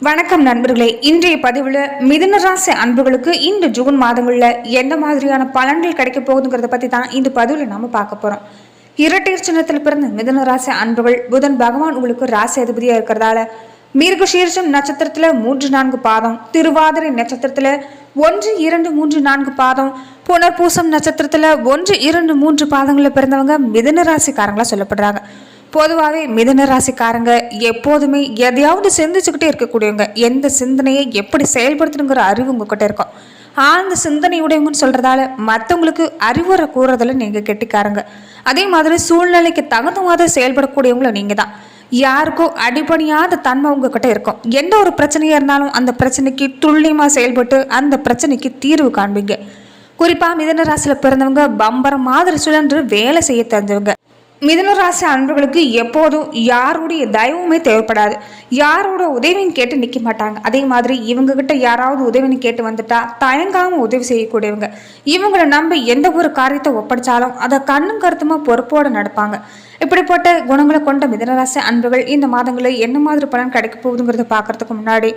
வணக்கம் நண்பர்களே. இன்றைய பதிவில் மிதுன ராசி அன்புகளுக்கு இந்த ஜூன் மாதங்களில் எந்த மாதிரியான பலன்கள் கிடைக்க போகுதுங்கிறத பற்றி தான் இந்த பதிவில் நாம் பார்க்க போகிறோம் இரட்டை சின்னத்தில் பிறந்த மிதுன ராசி அன்புகள் புதன் பகவான் உங்களுக்கு ராசி அதிபதியாக இருக்கிறதால மிருகசீர்ஷம் நட்சத்திரத்தில் மூன்று நான்கு பாதம் திருவாதிரை நட்சத்திரத்தில் ஒன்று இரண்டு மூன்று நான்கு பாதம் புனர்பூசம் நட்சத்திரத்தில் ஒன்று இரண்டு மூன்று பாதங்களில் பிறந்தவங்க மிதுன ராசிக்காரங்களாக சொல்லப்படுறாங்க. பொதுவாகவே மிதுன ராசிக்காரங்க எப்போதுமே எதையாவது சிந்திச்சுக்கிட்டே இருக்கக்கூடியவங்க. எந்த சிந்தனையை எப்படி செயல்படுத்தணுங்கிற அறிவு உங்ககிட்ட இருக்கும். ஆழ்ந்த சிந்தனை உடையவங்கன்னு மற்றவங்களுக்கு அறிவுரை கூறுறதில் நீங்கள் கெட்டிக்காரங்க. அதே மாதிரி சூழ்நிலைக்கு தகுந்த மாதிரி செயல்படக்கூடியவங்களும் நீங்கள் தான் யாருக்கும் அடிபணியாத தன்மை உங்ககிட்ட இருக்கும். எந்த ஒரு பிரச்சனையாக இருந்தாலும் அந்த பிரச்சனைக்கு துல்லியமாக செயல்பட்டு அந்த பிரச்சனைக்கு தீர்வு காண்பீங்க. குறிப்பாக மிதனராசியில் பிறந்தவங்க பம்பரம் மாதிரி சுழன்று வேலை செய்ய தெரிஞ்சவங்க. மிதுன அன்புகளுக்கு அன்பர்களுக்கு எப்போதும் யாருடைய தயவுமே தேவைப்படாது. யாரோட உதவின்னு கேட்டு நிற்க மாட்டாங்க. அதே மாதிரி இவங்க கிட்ட யாராவது உதவின்னு கேட்டு வந்துட்டா தயங்காமல் உதவி செய்யக்கூடியவங்க. இவங்களை நம்ப எந்த ஒரு காரியத்தை ஒப்படைச்சாலும் அதை கண்ணும் கருத்துமாக பொறுப்போடு நடப்பாங்க. இப்படிப்பட்ட குணங்களை கொண்ட மிதனராசி அன்புகள் இந்த மாதங்களில் என்ன மாதிரி பலன் கிடைக்க போகுதுங்கிறத பார்க்கறதுக்கு முன்னாடி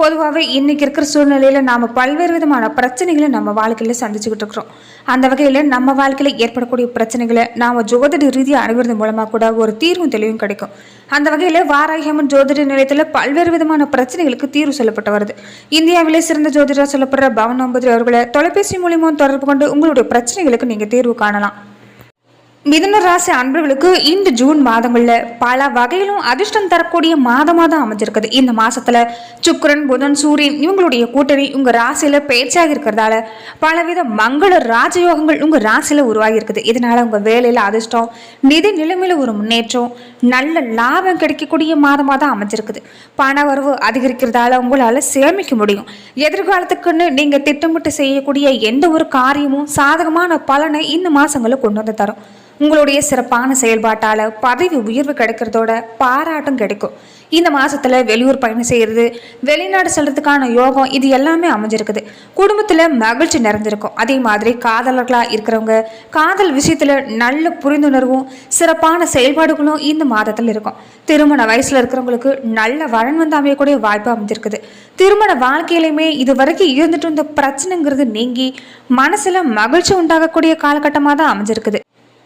பொதுவாகவே இன்றைக்கி இருக்கிற சூழ்நிலையில் நாம் பல்வேறு விதமான பிரச்சனைகளை நம்ம வாழ்க்கையில் சந்திச்சுக்கிட்டு இருக்கிறோம். அந்த வகையில் நம்ம வாழ்க்கையில் ஏற்படக்கூடிய பிரச்சனைகளை நாம் ஜோதிட ரீதியாக அணுகிறது மூலமாக கூட ஒரு தீர்வும் தெளிவும் கிடைக்கும். அந்த வகையில் வாராகியம்மன் ஜோதிட நிலையத்தில் பல்வேறு விதமான பிரச்சனைகளுக்கு தீர்வு சொல்லப்பட்டு வருது. இந்தியாவிலே சிறந்த ஜோதிடராக சொல்லப்படுற பவன் நம்பூதிரி அவர்களை தொலைபேசி மூலியமாக தொடர்பு கொண்டு உங்களுடைய பிரச்சனைகளுக்கு நீங்கள் தீர்வு காணலாம். மிதுன ராசி அன்பர்களுக்கு இந்த ஜூன் மாதங்களில் பல வகையிலும் அதிர்ஷ்டம் தரக்கூடிய மாதமாக தான் அமைஞ்சிருக்குது. இந்த மாதத்தில் சுக்கரன் புதன் சூரியன் இவங்களுடைய கூட்டணி உங்கள் ராசியில் பேச்சாக இருக்கிறதால பலவித மங்கள ராஜயோகங்கள் உங்கள் ராசியில் உருவாகி இருக்குது உங்கள் வேலையில் அதிர்ஷ்டம் நிதி நிலைமையில் ஒரு முன்னேற்றம் நல்ல லாபம் கிடைக்கக்கூடிய மாதமாக தான் அமைஞ்சிருக்குது. பண வரவு அதிகரிக்கிறதால உங்களால் சேமிக்க முடியும். எதிர்காலத்துக்குன்னு நீங்கள் திட்டமிட்டு செய்யக்கூடிய எந்த ஒரு காரியமும் சாதகமான பலனை இந்த மாதங்களில் கொண்டு வந்து தரும். உங்களுடைய சிறப்பான செயல்பாட்டால் பதவி உயர்வு கிடைக்கிறதோட பாராட்டும் கிடைக்கும். இந்த மாதத்தில் வெளியூர் பயணம் செய்கிறது வெளிநாடு செல்கிறதுக்கான யோகம் இது எல்லாமே அமைஞ்சிருக்குது. குடும்பத்தில் மகிழ்ச்சி நிறைஞ்சிருக்கும் அதே மாதிரி காதலர்களாக இருக்கிறவங்க காதல் விஷயத்தில் நல்ல புரிந்துணர்வும் சிறப்பான செயல்பாடுகளும் இந்த மாதத்தில் இருக்கும். திருமண வயசில் இருக்கிறவங்களுக்கு நல்ல வரன் வந்து அமையக்கூடிய வாய்ப்பு அமைஞ்சிருக்குது. திருமண வாழ்க்கையிலையுமே இது வரைக்கும் இருந்துட்டு இருந்த பிரச்சனைங்கிறது நீங்கி மனசில் மகிழ்ச்சி உண்டாகக்கூடிய காலகட்டமாக தான் அமைஞ்சிருக்குது.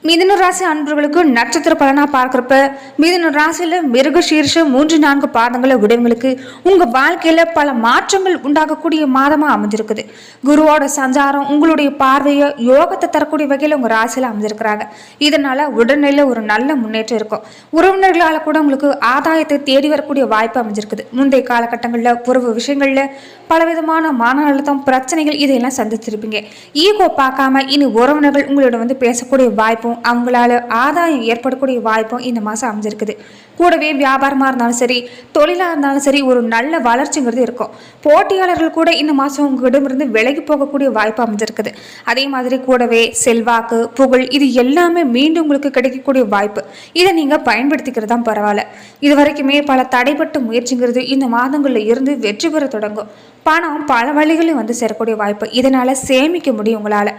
மிதுன ராசி அன்பர்களுக்கு நட்சத்திர பலனா பார்க்குறப்ப மிதுன ராசியில் மிருக சீர்ஷ மூன்று நான்கு பாதங்களை உடையவங்களுக்கு உங்கள் வாழ்க்கையில் பல மாற்றங்கள் உண்டாகக்கூடிய மாதமாக அமைஞ்சிருக்குது. குருவோட சஞ்சாரம் உங்களுடைய பார்வையை யோகத்தை தரக்கூடிய வகையில் உங்கள் ராசியில் அமைஞ்சிருக்கிறாங்க. இதனால் உடல்நிலையில் ஒரு நல்ல முன்னேற்றம் இருக்கும். உறவினர்களால் கூட உங்களுக்கு ஆதாயத்தை தேடி வரக்கூடிய வாய்ப்பு அமைஞ்சிருக்குது. முந்தைய காலகட்டங்களில் உறவு விஷயங்களில் பலவிதமான மன அழுத்தம் பிரச்சனைகள் இதையெல்லாம் சந்திச்சிருப்பீங்க. ஈகோ பார்க்காம இனி உறவினர்கள் உங்களோட வந்து பேசக்கூடிய வாய்ப்பும் அவங்களால ஆதாயம் ஏற்படக்கூடிய வாய்ப்பும் இந்த மாதம் அமைஞ்சிருக்குது. கூடவே வியாபாரமாக இருந்தாலும் சரி தொழிலாக இருந்தாலும் சரி ஒரு நல்ல வளர்ச்சிங்கிறது இருக்கும். போட்டியாளர்கள் கூட இந்த மாதம் உங்களிடமிருந்து விலகி போகக்கூடிய வாய்ப்பு அமைஞ்சிருக்குது. அதே மாதிரி கூடவே செல்வாக்கு புகழ் இது எல்லாமே மீண்டும் உங்களுக்கு கிடைக்கக்கூடிய வாய்ப்பு. இதை நீங்கள் பயன்படுத்திக்கிறது தான் பரவாயில்ல. இது வரைக்குமே பல தடைப்பட்ட முயற்சிங்கிறது இந்த மாதங்களில் இருந்து வெற்றி பெற தொடங்கும். பணம் பல வழிகளில் வந்து சேரக்கூடிய வாய்ப்பு. இதனால் சேமிக்க முடியும் உங்களால்.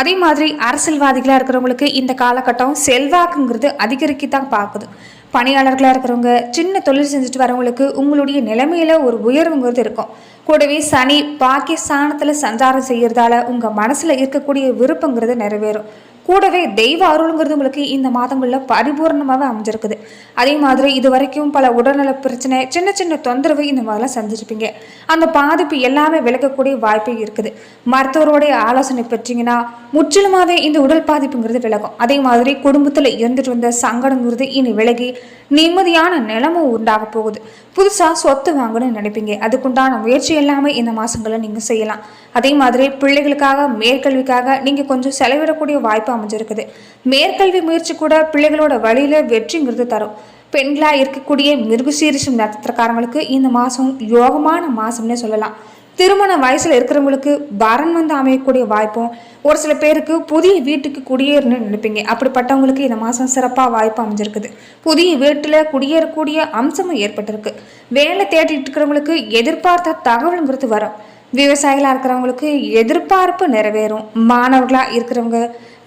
அதே மாதிரி அரசியல்வாதிகளாக இருக்கிறவங்களுக்கு இந்த காலகட்டம் செல்வாக்குங்கிறது அதிகரிக்க தான் பார்க்குது. பணியாளர்களாக இருக்கிறவங்க சின்ன தொழில் செஞ்சுட்டு வரவங்களுக்கு உங்களுடைய நிலைமையில் ஒரு உயர்வுங்கிறது இருக்கும். கூடவே சனி பாகிஸ்தானத்தில் சஞ்சாரம் செய்கிறதால உங்கள் மனசில் இருக்கக்கூடிய விருப்பங்கிறது நிறைவேறும். கூடவே தெய்வ அருளுங்கிறது உங்களுக்கு இந்த மாதங்களில் பரிபூர்ணமாகவே அமைஞ்சிருக்குது. அதே மாதிரி இது வரைக்கும் பல உடல்நல பிரச்சனை சின்ன சின்ன தொந்தரவு இந்த மாதிரிலாம் சந்திச்சிருப்பீங்க. அந்த பாதிப்பு எல்லாமே விலகக்கூடிய வாய்ப்பு இருக்குது. மருத்துவருடைய ஆலோசனை பெற்றீங்கன்னா முற்றிலுமாகவே இந்த உடல் பாதிப்புங்கிறது விலகும். அதே மாதிரி குடும்பத்தில் இருந்துட்டு வந்த சங்கடங்கிறது இனி விலகி நிம்மதியான நிலமும் உண்டாக போகுது. புதுசாக சொத்து வாங்கணும்னு நினைப்பீங்க. அதுக்குண்டான முயற்சி எல்லாமே இந்த மாதங்களில் நீங்கள் செய்யலாம். அதே மாதிரி பிள்ளைகளுக்காக மேற்கல்விக்காக நீங்கள் கொஞ்சம் செலவிடக்கூடிய வாய்ப்பு அமைஞ்சிருக்குது. மேற்கல்வி முயற்சி கூட பிள்ளைகளோட வழியில் வெற்றிங்கிறது தரும். பெண்களாக இருக்கக்கூடிய மிருகசீரிஷம் நட்சத்திரக்காரங்களுக்கு இந்த மாதம் யோகமான மாதம்னே சொல்லலாம். திருமண வயசில் இருக்கிறவங்களுக்கு வரன் வந்து அமையக்கூடிய வாய்ப்பும் ஒரு சில பேருக்கு புதிய வீட்டுக்கு குடியேறணும்னு நினைப்பீங்க. அப்படிப்பட்டவங்களுக்கு இந்த மாதம் சிறப்பாக வாய்ப்பு அமைஞ்சிருக்குது. புதிய வீட்டில் குடியேறக்கூடிய அம்சமும் ஏற்பட்டிருக்கு. வேலை தேடிட்டு இருக்கிறவங்களுக்கு எதிர்பார்த்த தகவலுங்கிறது வரும். விவசாயிகளாக இருக்கிறவங்களுக்கு எதிர்பார்ப்பு நிறைவேறும். மாணவர்களாக இருக்கிறவங்க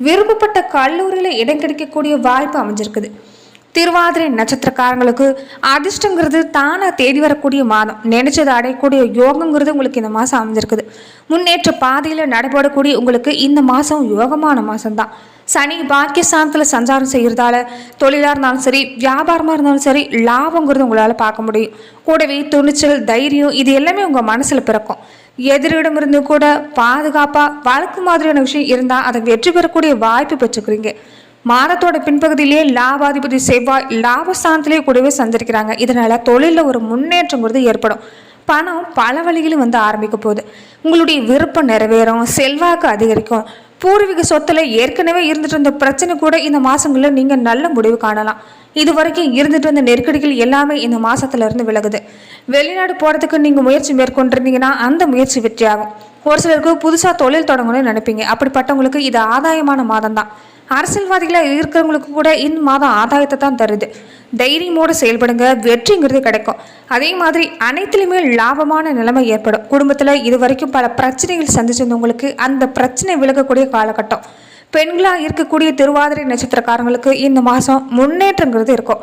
விருப்பப்பட்ட கல்லூரியில் இடம் கிடைக்கக்கூடிய வாய்ப்பு அமைஞ்சிருக்குது. திருவாதிரை நட்சத்திரக்காரங்களுக்கு அதிர்ஷ்டங்கிறது தானாக தேடி வரக்கூடிய மாதம். நினைச்சது அடையக்கூடிய யோகங்கிறது உங்களுக்கு இந்த மாதம் அமைஞ்சிருக்குது. முன்னேற்ற பாதையில் நடைபெறக்கூடிய உங்களுக்கு இந்த மாதம் யோகமான மாதம்தான். சனி பாக்கியஸ்தானத்தில் சஞ்சாரம் செய்கிறதால தொழிலாக இருந்தாலும் சரி வியாபாரமாக இருந்தாலும் சரி லாபங்கிறது உங்களால் பார்க்க முடியும். கூடவே துணிச்சல் தைரியம் இது எல்லாமே உங்கள் மனசில் பிறக்கும். எதிரிடமிருந்து கூட பாதுகாப்பாக வழக்கு மாதிரியான விஷயம் இருந்தால் அதை வெற்றி பெறக்கூடிய வாய்ப்பு பெற்றுக்கிறீங்க. மாதத்தோட பின்பகுதியிலே லாபாதிபதி செவ்வாய் லாபஸ்தானத்திலே கூடவே சந்திருக்கிறாங்க இதனால தொழிலில் ஒரு முன்னேற்றங்கிறது ஏற்படும். பணம் பல வழிகளும் வந்து ஆரம்பிக்க போகுது. உங்களுடைய விருப்பம் நிறைவேறும் செல்வாக்கு அதிகரிக்கும். பூர்வீக சொத்துல ஏற்கனவே இருந்துட்டு இருந்த பிரச்சனை கூட இந்த மாதங்களில் நீங்கள் நல்ல முடிவு காணலாம். இது வரைக்கும் இருந்துட்டு வந்த நெருக்கடிகள் எல்லாமே இந்த மாதத்துல இருந்து விலகுது. வெளிநாடு போகிறதுக்கு நீங்கள் முயற்சி மேற்கொண்டிருந்தீங்கன்னா அந்த முயற்சி வெற்றியாகும். ஒரு சிலருக்கு புதுசாக தொழில் தொடங்கணும்னு நினைப்பீங்க. அப்படிப்பட்டவங்களுக்கு இது ஆதாயமான மாதம் தான் அரசியல்வாதிகளாக இருக்கிறவங்களுக்கு கூட இந்த மாதம் ஆதாயத்தை தான் தருது. தைரியமோடு செயல்படுங்க வெற்றிங்கிறது கிடைக்கும். அதே மாதிரி அனைத்துலேயுமே லாபமான நிலைமை ஏற்படும். குடும்பத்தில் இது வரைக்கும் பல பிரச்சனைகள் சந்திச்சிருந்தவங்களுக்கு அந்த பிரச்சனை விலகக்கூடிய காலகட்டம். பெண்களாக இருக்கக்கூடிய திருவாதிரை நட்சத்திரக்காரங்களுக்கு இந்த மாதம் முன்னேற்றங்கிறது இருக்கும்.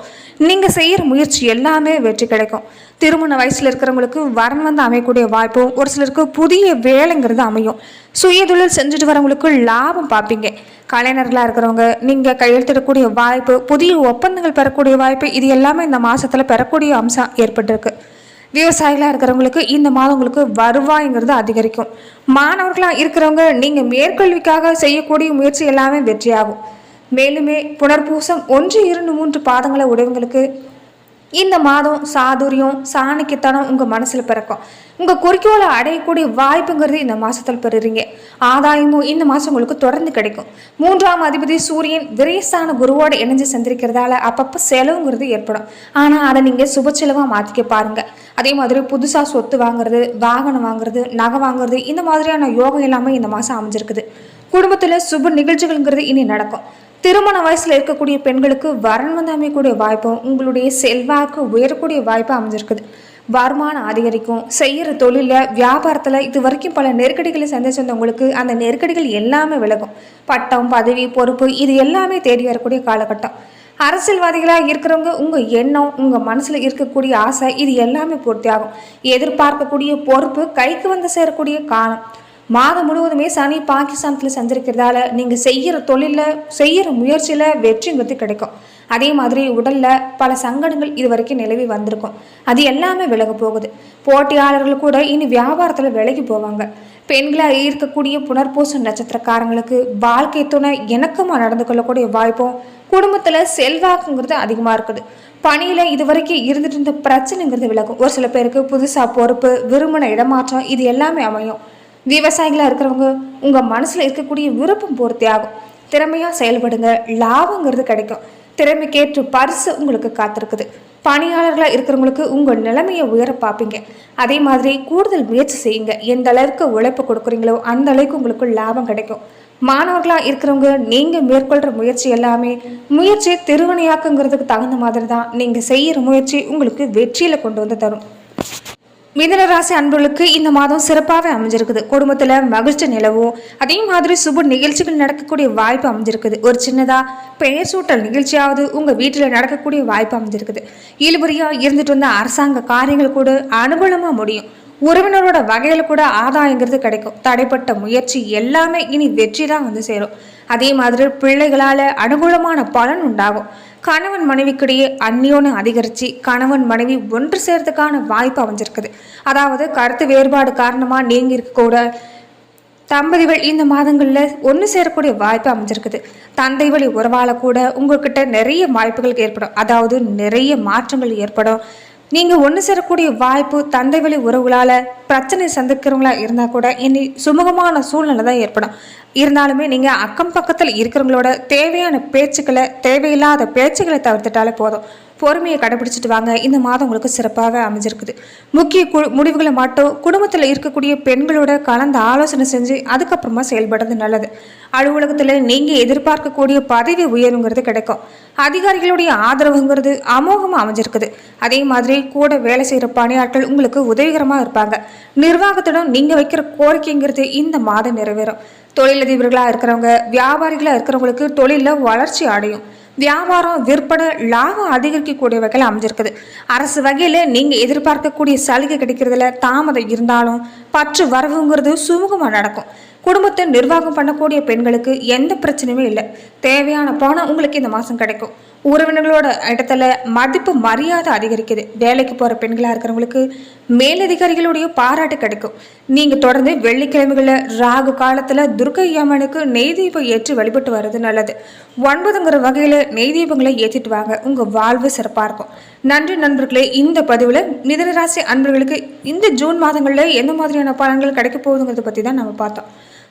நீங்கள் செய்கிற முயற்சி எல்லாமே வெற்றி கிடைக்கும். திருமண வயசில் இருக்கிறவங்களுக்கு வரன் வந்து அமையக்கூடிய வாய்ப்பும் ஒரு சிலருக்கு புதிய வேலைங்கிறது அமையும். சுயதொழில் செஞ்சுட்டு வரவங்களுக்கு லாபம் பார்ப்பீங்க. கலைஞர்களாக இருக்கிறவங்க நீங்கள் கையெழுத்திடக்கூடிய வாய்ப்பு புதிய ஒப்பந்தங்கள் பெறக்கூடிய வாய்ப்பு இது எல்லாமே இந்த மாதத்தில் பெறக்கூடிய அம்சம் ஏற்பட்டிருக்கு. விவசாயிகளாக இருக்கிறவங்களுக்கு இந்த மாதம் உங்களுக்கு வருவாய்ங்கிறது அதிகரிக்கும். மாணவர்களாக இருக்கிறவங்க நீங்கள் மேற்கல்விக்காக செய்யக்கூடிய முயற்சி எல்லாமே வெற்றியாகும். மேலுமே புனர்பூசம் ஒன்று இரண்டு மூன்று பாதங்களை உடையவங்களுக்கு இந்த மாதம் சாதுரியம் சாணக்கியத்தனம் உங்கள் மனசில் பிறக்கும். உங்கள் குறிக்கோளை அடையக்கூடிய வாய்ப்புங்கிறது இந்த மாதத்தில் பெறுறீங்க. ஆதாயமும் இந்த மாதம் உங்களுக்கு தொடர்ந்து கிடைக்கும். மூன்றாம் அதிபதி சூரியன் விரேசான குருவோடு இணைஞ்சு சந்திருக்கிறதால அப்பப்போ செலவுங்கிறது ஏற்படும். ஆனால் அதை நீங்கள் சுப செலவாக மாற்றிக்க பாருங்கள் அதே மாதிரி புதுசாக சொத்து வாங்குறது வாகனம் வாங்குறது நகை வாங்குறது இந்த மாதிரியான யோகம் எல்லாமே இந்த மாதம் அமைஞ்சிருக்குது. குடும்பத்தில் சுப நிகழ்ச்சிகள்ங்கிறது இனி நடக்கும். திருமண வயசில் இருக்கக்கூடிய பெண்களுக்கு வரன் வந்து அமையக்கூடிய வாய்ப்பும் உங்களுடைய செல்வாக்கு உயரக்கூடிய வாய்ப்பு அமைஞ்சிருக்குது. வருமானம் அதிகரிக்கும் செய்கிற தொழிலில் வியாபாரத்தில் இது வரைக்கும் பல நெருக்கடிகளை சந்திச்சிருந்தவங்களுக்கு அந்த நெருக்கடிகள் எல்லாமே விலகும். பட்டம் பதவி பொறுப்பு இது எல்லாமே தேடி வரக்கூடிய காலகட்டம். அரசியல்வாதிகளாக இருக்கிறவங்க உங்கள் எண்ணம் உங்கள் மனசில் இருக்கக்கூடிய ஆசை இது எல்லாமே பூர்த்தியாகும். எதிர்பார்க்கக்கூடிய பொறுப்பு கைக்கு வந்து சேரக்கூடிய காலம். மாதம் முழுவதுமே சனி பாகிஸ்தானத்தில் சந்திருக்கிறதால நீங்கள் செய்கிற தொழிலில் செய்கிற முயற்சியில் வெற்றிங்கிறது கிடைக்கும். அதே மாதிரி உடலில் பல சங்கடங்கள் இது வரைக்கும் நிலவி வந்திருக்கும். அது எல்லாமே விலக போகுது. போட்டியாளர்கள் கூட இனி வியாபாரத்தில் விலகி போவாங்க. பெண்களாக இருக்கக்கூடிய புனர்பூச நட்சத்திரக்காரங்களுக்கு வாழ்க்கை துணை இணக்கமாக நடந்து கொள்ளக்கூடிய வாய்ப்பும் குடும்பத்தில் செல்வாக்குங்கிறது அதிகமாக இருக்குது. பணியில் இது வரைக்கும் இருந்துட்டு இருந்த பிரச்சனைங்கிறது விலகும். ஒரு சில பேருக்கு புதுசாக பொறுப்பு விரும்பின இடமாற்றம் இது எல்லாமே அமையும். விவசாயிகளாக இருக்கிறவங்க உங்கள் மனசில் இருக்கக்கூடிய விருப்பம் பூர்த்தி ஆகும். திறமையாக செயல்படுங்க லாபங்கிறது கிடைக்கும். திறமைக்கேற்று பரிசு உங்களுக்கு காத்திருக்குது. பணியாளர்களாக இருக்கிறவங்களுக்கு உங்கள் நிலைமையை உயர பார்ப்பீங்க. அதே மாதிரி கூடுதல் முயற்சி செய்யுங்க. எந்த அளவுக்கு உழைப்பு கொடுக்குறீங்களோ அந்த அளவுக்கு உங்களுக்கு லாபம் கிடைக்கும். மாணவர்களாக இருக்கிறவங்க நீங்கள் மேற்கொள்கிற முயற்சி எல்லாமே முயற்சி திருவனையாக்குங்கிறதுக்கு தகுந்த மாதிரி தான் நீங்கள் செய்கிற முயற்சி உங்களுக்கு வெற்றியில் கொண்டு வந்து தரும். மிதனராசி அன்பர்களுக்கு இந்த மாதம் சிறப்பாகவே அமைஞ்சிருக்குது. குடும்பத்தில் மகிழ்ச்சி நிலவும். அதே மாதிரி சுப நிகழ்ச்சிகள் நடக்கக்கூடிய வாய்ப்பு அமைஞ்சிருக்குது. ஒரு சின்னதாக பெயர் சூட்டல் நிகழ்ச்சியாவது உங்கள் வீட்டில் நடக்கக்கூடிய வாய்ப்பு அமைஞ்சிருக்குது. இழுபறியாக இருந்துட்டு வந்த அரசாங்க காரியங்கள் கூட அனுகூலமாக முடியும். உறவினரோட வகையில் கூட ஆதாயங்கிறது கிடைக்கும். தடைப்பட்ட முயற்சி எல்லாமே இனி வெற்றி தான் வந்து சேரும். அதே மாதிரி பிள்ளைகளால் அனுகூலமான பலன் உண்டாகும். கணவன் மனைவிக்கிடையே அந்நியோன்னு அதிகரித்து கணவன் மனைவி ஒன்று சேர்றதுக்கான வாய்ப்பு அமைஞ்சிருக்குது. அதாவது கருத்து வேறுபாடு காரணமாக நீங்கி இருக்கக்கூட தம்பதிகள் இந்த மாதங்களில் ஒன்று சேரக்கூடிய வாய்ப்பு அமைஞ்சிருக்குது. தந்தை வழி உறவால கூட உங்ககிட்ட நிறைய வாய்ப்புகள் ஏற்படும். அதாவது நிறைய மாற்றங்கள் ஏற்படும். நீங்கள் ஒன்று சேரக்கூடிய வாய்ப்பு தந்தை வழி உறவுகளால் பிரச்சனை சந்திக்கிறவங்களா இருந்தால் கூட இனி சுமூகமான சூழ்நிலை தான் ஏற்படும். இருந்தாலுமே நீங்கள் அக்கம் பக்கத்தில் இருக்கிறவங்களோட தேவையான பேச்சுக்களை தேவையில்லாத பேச்சுக்களை தவிர்த்துட்டாலே போதும். பொறுமையை கடைபிடிச்சிட்டு வாங்க. இந்த மாதம் உங்களுக்கு சிறப்பாக அமைஞ்சிருக்குது. முக்கிய கு முடிவுகளை மட்டும். குடும்பத்தில் இருக்கக்கூடிய பெண்களோட கலந்து ஆலோசனை செஞ்சு அதுக்கப்புறமா செயல்படுறது நல்லது. அலுவலகத்தில் நீங்கள் எதிர்பார்க்கக்கூடிய பதவி உயர்வுங்கிறது கிடைக்கும். அதிகாரிகளுடைய ஆதரவுங்கிறது அமோகமாக அமைஞ்சிருக்குது. அதே மாதிரி கூட வேலை செய்கிற பணியாட்கள் உங்களுக்கு உதவிகரமாக இருப்பாங்க. நிர்வாகத்திடம் நீங்கள் வைக்கிற கோரிக்கைங்கிறது இந்த மாதம் நிறைவேறும். தொழிலதிபர்களாக இருக்கிறவங்க வியாபாரிகளாக இருக்கிறவங்களுக்கு தொழிலில் வளர்ச்சி அடையும். வியாபாரம் விற்பனை லாபம் அதிகரிக்கக்கூடிய வகையில் அமைஞ்சிருக்குது. அரசு வகையில் நீங்கள் எதிர்பார்க்கக்கூடிய சலுகை கிடைக்கிறதுல தாமதம் இருந்தாலும் பற்று வரவுங்கிறது சுமூகமாக நடக்கும். குடும்பத்தை நிர்வாகம் பண்ணக்கூடிய பெண்களுக்கு எந்த பிரச்சனையுமே இல்லை. தேவையான பணம் உங்களுக்கு இந்த மாதம் கிடைக்கும். உறவினர்களோட இடத்துல மதிப்பு மரியாதை அதிகரிக்குது. வேலைக்கு போகிற பெண்களாக இருக்கிறவங்களுக்கு மேலதிகாரிகளுடைய பாராட்டு கிடைக்கும். நீங்கள் தொடர்ந்து வெள்ளிக்கிழமைகளில் ராகு காலத்தில் துர்கை அம்மனுக்கு நெய் தீபம் ஏற்றி வழிபட்டு வர்றது நல்லது. ஒன்பதுங்கிற வகையில் நெய் தீபங்களை ஏற்றிட்டு வாங்க. உங்கள் வாழ்வு சிறப்பாக இருக்கும். நன்றி நண்பர்களே இந்த பதிவில் மிதனராசி அன்பர்களுக்கு இந்த ஜூன் மாதங்களில் எந்த மாதிரியான பலன்கள் கிடைக்க போகுதுங்கிறத பற்றி தான் நம்ம பார்த்தோம்.